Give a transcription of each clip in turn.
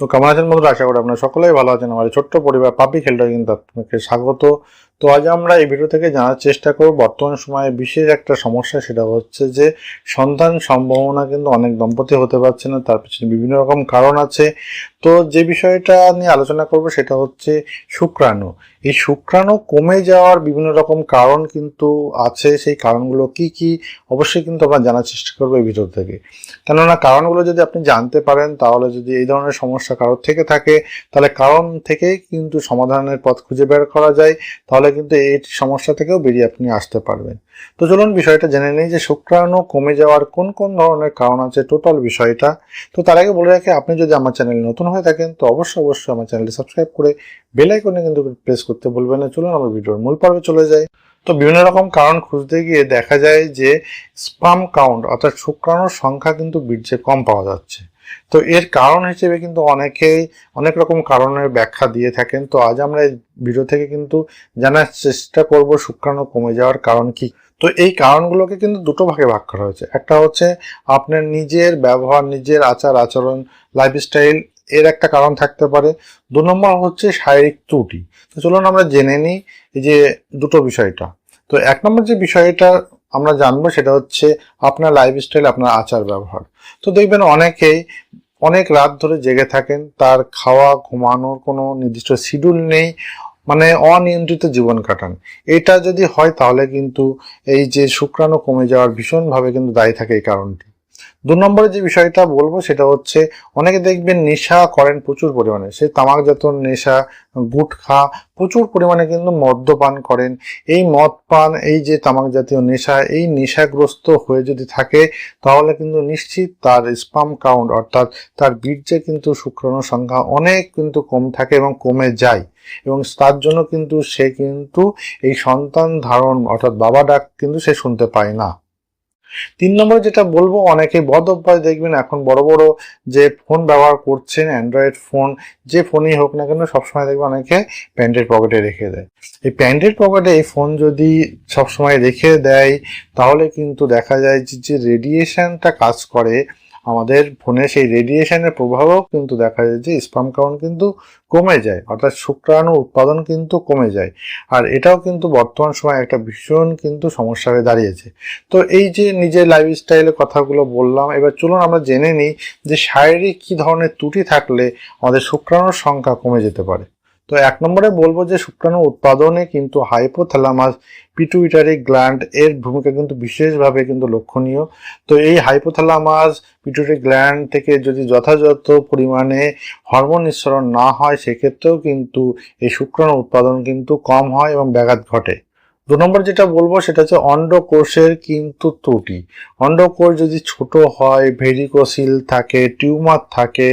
তো কেমন আছেন বন্ধুরা? আশা করি আপনারা সকলেই ভালো আছেন। এই ছোট্ট পরিবার পাবলিক খেলটা কিন্তু আপনাকে স্বাগত। তো আজ আমরা এই ভিডিও থেকে জানার চেষ্টা করব, বর্তমান সময়ে বিশেষ একটা সমস্যা, সেটা হচ্ছে যে সন্তান সম্ভাবনা কিন্তু অনেক দম্পতি হতে পারছে না, তার পিছনে বিভিন্ন রকম কারণ আছে। তো যে বিষয়টা নিয়ে আলোচনা করব, সেটা হচ্ছে শুক্রাণু। এই শুক্রাণু কমে যাওয়ার বিভিন্ন রকম কারণ কিন্তু আছে, সেই কারণগুলো কি কি, অবশ্যই কিন্তু আমরা জানার চেষ্টা করব এই ভিডিও থেকে। কেননা কারণগুলো যদি আপনি জানতে পারেন, তাহলে যদি এই ধরনের সমস্যা কারোর থেকে থাকে, তাহলে কারণ থেকেই কিন্তু সমাধানের পথ খুঁজে বের করা যায়, তাহলে কিন্তু এই সমস্যা থেকেও বেরিয়ে আপনি আসতে পারবেন। তো চলুন বিষয়টা জেনে নিই যে শুক্রাণু কমে যাওয়ার কোন কোন ধরনের কারণ আছে টোটাল বিষয়টা। তো তার আগে বলে রাখি, আপনি যদি আমার চ্যানেল নতুন হয়ে থাকেন, তো অবশ্যই অবশ্যই আমার চ্যানেলটি সাবস্ক্রাইব করে বেল আইকনে কিন্তু প্রেস করতে বলবেন না। চলুন আমরা ভিডিওর মূল পর্বে চলে যাই। তো বিভিন্ন রকম কারণ খুঁজতে গিয়ে দেখা যায় যে স্পাম কাউন্ট, অর্থাৎ শুক্রাণুর সংখ্যা কিন্তু বীর্যে কম পাওয়া যাচ্ছে। তো এর কারণ হিসেবে কিন্তু অনেকেই অনেক রকম কারণের ব্যাখ্যা দিয়ে থাকেন। তো আজ আমরা ভিডিও থেকে কিন্তু জানার চেষ্টা করব শুক্রাণু কমে যাওয়ার কারণ কি। তো এই কারণগুলোকে কিন্তু দুটো ভাগে ভাগ করা হয়েছে। একটা হচ্ছে আপনার নিজের ব্যবহার, নিজের আচার, আচরণ লাইফস্টাইল এর একটা কারণ থাকতে পারে। দু নম্বর হচ্ছে শারীরিক ত্রুটি। তো চলুন আমরা জেনে নিই যে দুটো বিষয়টা। তো এক নম্বর যে বিষয়টা আমরা জানব সেটা হচ্ছে আপনার লাইফস্টাইল আপনার আচার ব্যবহার। তো দেখবেন অনেকেই অনেক রাত ধরে জেগে থাকেন, তার খাওয়া ঘুমানোর কোনো নির্দিষ্ট শিডিউল নেই মানে অনিয়ন্ত্রিত জীবন কাটান। এটা যদি হয় তাহলে কিন্তু এই যে শুক্রাণু কমে যাওয়ার ভীষণভাবে কিন্তু দায়ী থাকে এই কারণটি। দু নম্বরে যে বিষয়টা বলব সেটা হচ্ছে, অনেকে দেখবেন নেশা করেন প্রচুর পরিমাণে। সে তামাকজাত নেশা গুটখা প্রচুর পরিমাণে কিন্তু মদ্যপান করেন। এই মদ পান এই যে তামাক জাতীয় নেশা, এই নেশাগ্রস্ত হয়ে যদি থাকে, তাহলে কিন্তু নিশ্চিত তার স্পাম কাউন্ট, অর্থাৎ তার বীর্যে কিন্তু শুক্রাণুর সংখ্যা অনেক কিন্তু কম থাকে এবং কমে যায়। এবং তার জন্য কিন্তু সে কিন্তু এই সন্তান ধারণ, অর্থাৎ বাবা ডাক কিন্তু সে শুনতে পায় না। তিন নম্বরে যেটা বলব অনেকে বদ অভ্যাস দেখবেন, এখন বড় বড় যে ফোন ব্যবহার করছেন, অ্যান্ড্রয়েড ফোন, যে ফোনই হোক না কেন, সবসময় দেখবেন অনেকে প্যান্টের পকেটে রেখে দেয়। এই প্যান্টের পকেটে এই ফোন যদি সবসময় রেখে দেয়, তাহলে কিন্তু দেখা যায় যে যে রেডিয়েশনটা কাজ করে আমাদের ফোনে সেই রেডিয়েশনের প্রভাবও কিন্তু দেখা যায় যে স্পাম কাউন্ট কিন্তু কমে যায়, অর্থাৎ শুক্রাণু উৎপাদন কিন্তু কমে যায়। আর এটাও কিন্তু বর্তমান সময় একটা ভীষণ কিন্তু সমস্যা হয়ে দাঁড়িয়েছে। তো এই যে নিজের লাইফস্টাইলের কথাগুলো বললাম, এবার চলুন আমরা জেনে নিই যে শারীরিক কী ধরনের ত্রুটি থাকলে আমাদের শুক্রাণুর সংখ্যা কমে যেতে পারে। তো এক নম্বরে বলব যে শুক্রাণু উৎপাদনে কিন্তু হাইপোথ্যালামাস পিটুইটারি গ্ল্যান্ড এর ভূমিকা কিন্তু বিশেষভাবে কিন্তু লক্ষণীয়। তো এই হাইপোথ্যালামাস পিটুইটারি গ্ল্যান্ড থেকে যদি যথাযথ পরিমাণে হরমোন নিঃসরণ না হয়, সেক্ষেত্রেও কিন্তু এই শুক্রাণু উৎপাদন কিন্তু কম হয় এবং ব্যাঘাত ঘটে। দু নম্বর যেটা বলব সেটা হচ্ছে অন্ডকোষের কিন্তু ত্রুটি। অন্ডকোষ যদি ছোট হয়, ভেরিকোসিল থাকে, টিউমার থাকে,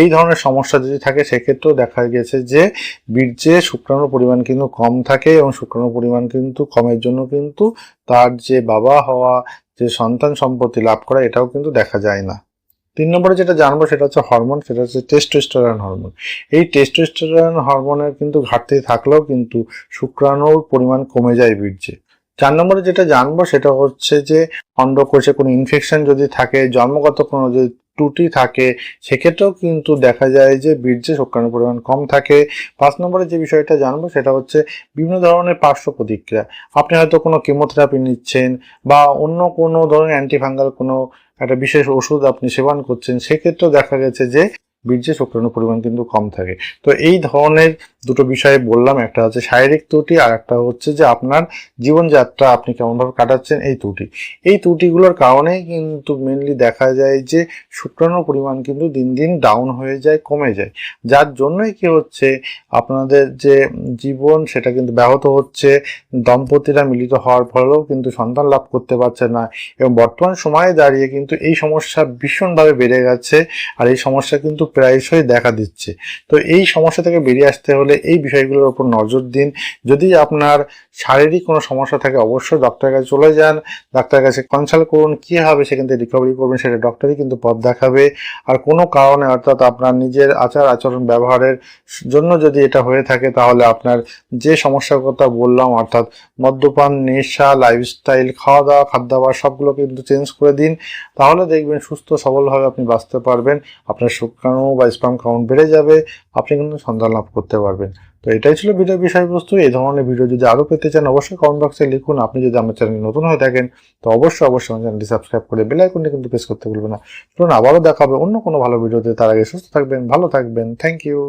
এই ধরনের সমস্যা যদি থাকে, সেক্ষেত্রেও দেখা গেছে যে বীর্যে শুক্রাণুর পরিমাণ কিন্তু কম থাকে এবং শুক্রাণুর পরিমাণ কিন্তু কমের জন্য কিন্তু তার যে বাবা হওয়া, যে সন্তান সম্পত্তি লাভ করা, এটাও কিন্তু দেখা যায় না। তিন নম্বরে যেটা জানব সেটা হচ্ছে হরমোন, সেটা হচ্ছে টেস্টোস্টেরন হরমোন এই টেস্টোস্টেরন হরমোনের কিন্তু ঘাটতি থাকলেও কিন্তু শুক্রাণুর পরিমাণ কমে যায় বীর্যে। চার নম্বরে যেটা জানব সেটা হচ্ছে যে অন্ডকোষে কোনো ইনফেকশন যদি থাকে, জন্মগত কোনো যদি ত্রুটি থাকে, সেক্ষেত্রেও কিন্তু দেখা যায় যে বীর্যে শুক্রাণুর পরিমাণ কম থাকে। পাঁচ নম্বরে যে বিষয়টা জানব সেটা হচ্ছে বিভিন্ন ধরনের পার্শ্ব প্রতিক্রিয়া। আপনি হয়তো কোনো কেমোথেরাপি নিচ্ছেন বা অন্য কোনো ধরনের অ্যান্টিফাঙ্গাল কোনো একটা বিশেষ ওষুধ আপনি সেবন করছেন, সেক্ষেত্রেও দেখা গেছে যে বীর্যে শুক্রাণুর পরিমাণ কিন্তু কম থাকে। তো এই ধরনের দুটো বিষয়ে বললাম, একটা হচ্ছে শারীরিক ত্রুটি আর একটা হচ্ছে যে আপনার জীবনযাত্রা আপনি কেমনভাবে কাটাচ্ছেন এই ত্রুটি। এই ত্রুটিগুলোর কারণেই কিন্তু মেনলি দেখা যায় যে শুক্রাণুর পরিমাণ কিন্তু দিন দিন ডাউন হয়ে যায়, কমে যায়। যার জন্যই কি হচ্ছে, আপনাদের যে জীবন সেটা কিন্তু ব্যাহত হচ্ছে, দম্পতিরা মিলিত হওয়ার ফলেও কিন্তু সন্তান লাভ করতে পারছে না এবং বর্তমান সময়ে দাঁড়িয়ে কিন্তু এই সমস্যা ভীষণভাবে বেড়ে গেছে আর এই সমস্যা কিন্তু প্রায়শই দেখা দিচ্ছে। তো এই সমস্যা থেকে বেরিয়ে আসতে হলে তাহলে এই বিষয়গুলোর উপর নজর দিন। যদি আপনার শারীরিক কোনো সমস্যা থাকে, অবশ্যই ডক্টরের কাছে চলে যান। ডাক্তারের কাছে কনসাল্ট করুন, কী হবে সেখান থেকে রিকভারি করবেন সেটা ডক্টরই কিন্তু পথ দেখাবে। আর কোনো কারণে অর্থাৎ আপনার নিজের আচার আচরণ ব্যবহারের জন্য যদি এটা হয়ে থাকে, তাহলে আপনার যে সমস্যার কথা বললাম, অর্থাৎ মদ্যপান, নেশা লাইফস্টাইল খাওয়া দাওয়া খাদ্যাভাস সবগুলো কিন্তু চেঞ্জ করে দিন। তাহলে দেখবেন সুস্থ, সবলভাবে আপনি বাঁচতে পারবেন। আপনার শুক্রাণু বা স্পাম কাউন্ট বেড়ে যাবে। আপনি কিন্তু সন্তান লাভ করতে পারবেন। তো এটাই ছিল ভিডিও বিষয়বস্তু। এই ধরনের ভিডিও যদি আরও পেতে চান, অবশ্যই কমেন্ট বক্সে লিখুন। আপনি যদি আমার চ্যানেল নতুন হয়ে থাকেন, তো অবশ্যই অবশ্যই আমার চ্যানেলটি সাবস্ক্রাইব করে বেল আইকনটি কিন্তু প্রেস করতে ভুলবেন না। কারণ আবারও দেখাবে অন্য কোনো ভালো ভিডিওতে। তার আগে সুস্থ থাকবেন, ভালো থাকবেন। Thank you